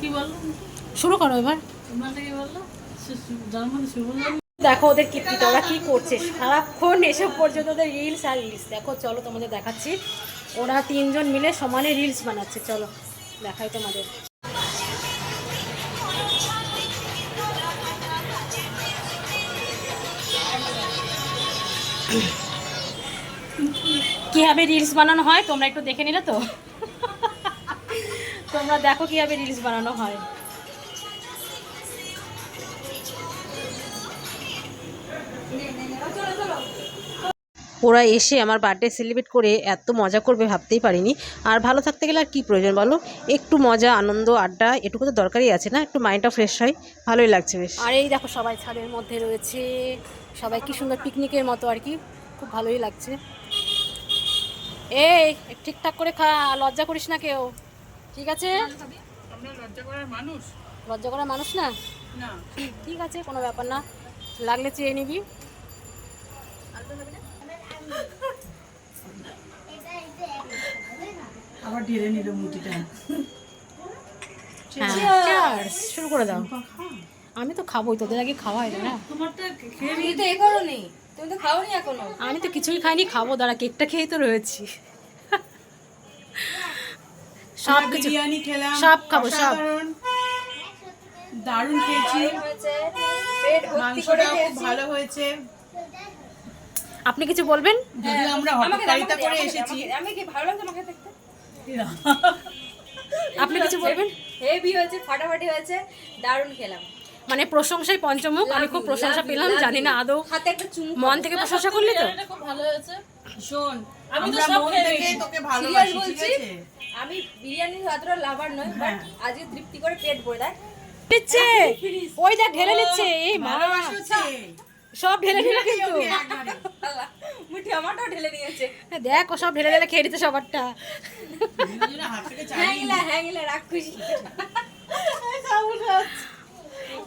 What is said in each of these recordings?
কি বলল? শুরু করো এবার। কি বলল? দেখো ওদের কীর্তিটা ওরা কি করছে? সারাক্ষণ এসব পর্যন্ত ওদের রিলস আর রিলস দেখো চলো তোমাদের দেখাচ্ছি। ওরা তিনজন মিলে সমানে রিলস বানাচ্ছে চলো। দেখাই তোমাদের। কীভাবে রিলস বানানো হয় তোমরা একটু দেখে নিলে তো? তোমরা দেখো কীভাবে রিলস বানানো হয়। ওরা এসে আমার বার্থডে সেলিব্রেট করে এত মজা করবে ভাবতেই পারিনি। আর ভালো থাকতে গেলে আর কী প্রয়োজন বলো? একটু মজা আনন্দ আড্ডা এটুকু তো দরকারই আছে না? একটু মাইন্ডটা ফ্রেশ হয় ভালোই লাগছে বেশ। আর এই দেখো সবাই ছাদের মধ্যে রয়েছে। সবাই কি সুন্দর পিকনিকের মতো আর কি। খুব ভালোই লাগছে। এই ঠিকঠাক করে খা লজ্জা করিস না কেউ। ঠিক আছে? আমরা লজ্জা করার মানুষ? লজ্জা করার মানুষ না? না। ঠিক আছে কোনো ব্যাপার না। লাগলে চেয়ে নিবি। আবার ঢেলে নিল মুটিটা। হ্যাঁ। শুরু করে দাও। আমি তো খাবোই তোদের আগে খাওয়াই না? তুমি তো এ করোনি। তুমি তো খাওনি এখনও। আমি তো কিছুই খাইনি খাব দাঁড়া কেকটা খেয়েই তো রয়েছি। সব কিছু। বিরিয়ানি খেলাম সব খাব, সব। দারুণ খেয়েছি। খুব ভালো হয়েছে। আপনি কিছু বলবেন? যদিও আমরা আমাকে হটকারিতা করে এসেছি। আমি কি ভালো লাগছে আমাকে দেখতে? আপনি কিছু বলবেন? হেভি হয়েছে ফাটাফাটি হয়েছে দারুণ খেলাম। মানে প্রশংসায় পঞ্চমুখ আমি খুব প্রশংসা পেলাম জানি না আদৌ হাতে একটা চুমু মন থেকে প্রশংসা করলি তো? খুব ভালো হয়েছে। শোন আমি তো সব খেয়ে তোকে ভালোবাসি ঠিক আছে? আমি বিরিয়ানির অতটা লাভার নয় বাট আজকে তৃপ্তি করে পেট ভরে দেয়। নিচ্ছে ওই দেখ ঢেলে নিচ্ছে। এই মা। সব ঢেলে নিল কিন্তু। মুঠি আমারটাও ঢেলে নিয়েছে দেখ ও সব ঢেলে ঢেলে খেয়ে নিতে সবারটা। হ্যাংলা হ্যাংলা রাগ খুশি।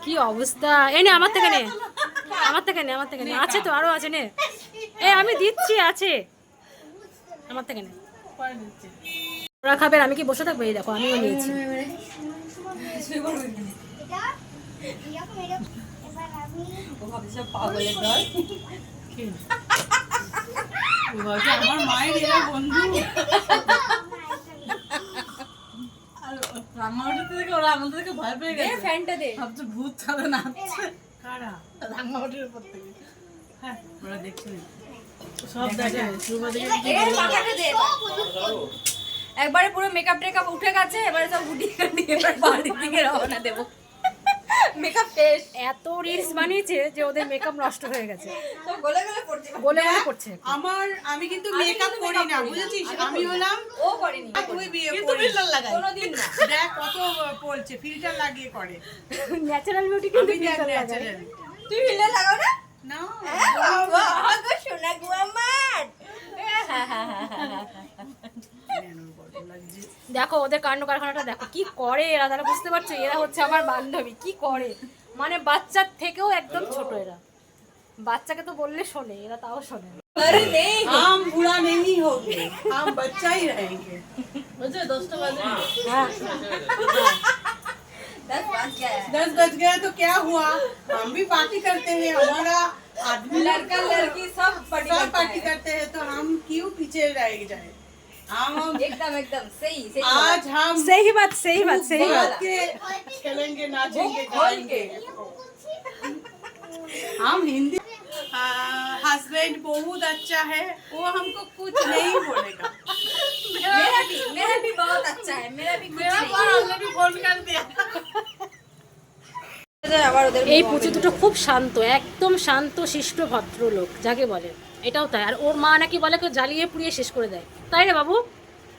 কি অবস্থা? এই নে আমার থেকে নে। আমার থেকে নে আমার থেকে নে। আছে তো আরও আছে নে। এ আমি দিচ্ছি আছে। আমার থেকে নে। পরে দিচ্ছে। ওরা খাবে আমি কি বসে থাকব? এই দেখো আমিও নিয়েছি। ভূত ছাড়া নাচছে। কারা? রাঙামাটির উপর থেকে। হ্যাঁ ওরা দেখছে। সব দেখে একবারে পুরো মেকআপ টেকআপ উঠে গেছে এবারে সব গুটিয়ে দিয়ে এবার বাড়ির দিকে রওনা দেবো। মেকআপ শেষ। এত রিলস বানিয়েছে যে ওদের মেকআপ নষ্ট হয়ে গেছে। গলে গলে পড়ছে। গলে গলে পড়ছে। আমার আমি কিন্তু মেকআপ করি না বুঝেছিস? আমি হলাম ও করেনি। তুই বিয়ে করিস। কোনোদিন না। দেখ কত পড়ছে ফিল্টার লাগিয়ে করে। ন্যাচারাল বিউটি কিন্তু লাগায়। ন্যাচারাল তুই ফিল্টার লাগাও না? না। হ্যাঁ, বাবা, আগো সোনা গো আমার দেখো ওদের কাণ্ড কারখানাটা দেখো কি করে এরা তারা বুঝতে পারছো এরা হচ্ছে আমার বান্ধবী কি করে মানে বাচ্চার থেকেও একদম ছোট এরা বাচ্চাকে তো বললে শোনে এরা তাও শোনে না। আরে নেই हम बुरा नहीं होंगे हम बच्चा ही रहेंगे বুঝছে দশটা বাজে হ্যাঁ दस पाँच क्या है दस बज गया तो क्या हुआ हम भी पार्टी करते हैं हमारा आदमी लड़का लड़की सब पार्टी सब करता पार्टी है करते हैं तो हम क्यों पीछे रह जाए हम हम एकदम एकदम सही सही आज हम সেই বাত সেই বাত সেই বাত बात के खेलेंगे नाचेंगे गाएंगे हम हिंदी हस्बैंड बहुत अच्छा है वो हमको कुछ नहीं बोलेगा मेरा भी मेरा भी बहुत अच्छा है मेरा भी कुछ नहीं ऑलरेडी फोन कर दिया আবার ওদের এই পুচু দুটো খুব শান্ত একদম শান্ত শিষ্ট ভদ্রলোক যাকে বলে এটাও তাই। আর ওর মা নাকি বলে জ্বালিয়ে পুড়িয়ে শেষ করে দেয়। তাই রে বাবু?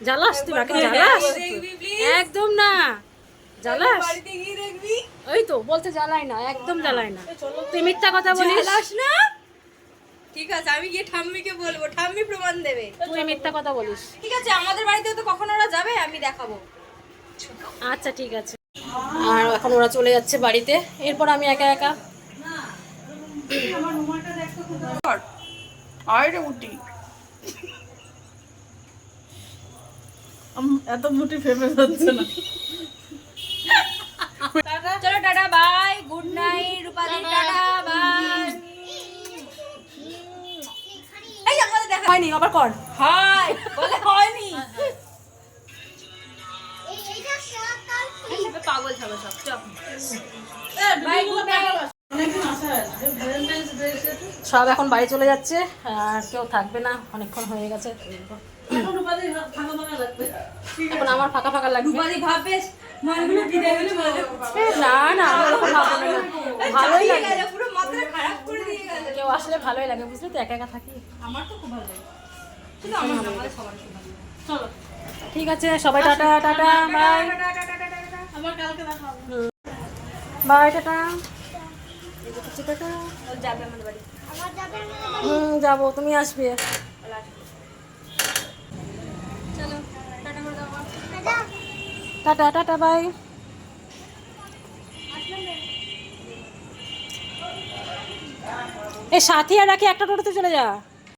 জ্বালাস তুই মাকে জ্বালাস। একদম না। জ্বালাস। ওই তো বলতে জ্বালাই না একদম জ্বালাই না। তুই মিথ্যা কথা বলিস? না? ঠিক আছে আমি গিয়ে ঠাম্মিকে বলব। ঠাম্মি প্রমাণ দেবে। তুই মিথ্যা কথা বলিস। ঠিক আছে আমাদের বাড়িতেও তো কখন ওরা যাবে আমি দেখাবো। আচ্ছা ঠিক আছে। আর এখন ওরা চলে যাচ্ছে বাড়িতে। এরপর আমি একা একা। আয়রে উটি। এত মুটি ফেমাস হচ্ছে না। চলো tata bye. Good night Rupali. Tata. Bye. এই দেখা হয়নি আবার কর। হাই বলে হয়নি। পাগল ছাগল সব। সব এখন বাড়ি চলে যাচ্ছে আর কেউ থাকবে না অনেকক্ষণ হয়ে গেছে। এখন আমার ফাঁকা ফাঁকা লাগবে। না না। ভালোই লাগে। গেল, পুরো মাথাটা খারাপ করে দিয়ে গেল কেউ আসলে ভালোই লাগে বুঝলি তো একা একা থাকি। আমার তো খুব ভালো লাগে। আমার চলো। ঠিক আছে সবাই টাটা টাটা বাই। আবার কালকে দেখা হবে। Bye tata. এই যে হচ্ছে টাটা যাবে আমাদের বাড়ি। হুম যাব তুমি আসবে। Tata tata bye. এ সাথী আর রাখি একটা টোটোতে চলে যা।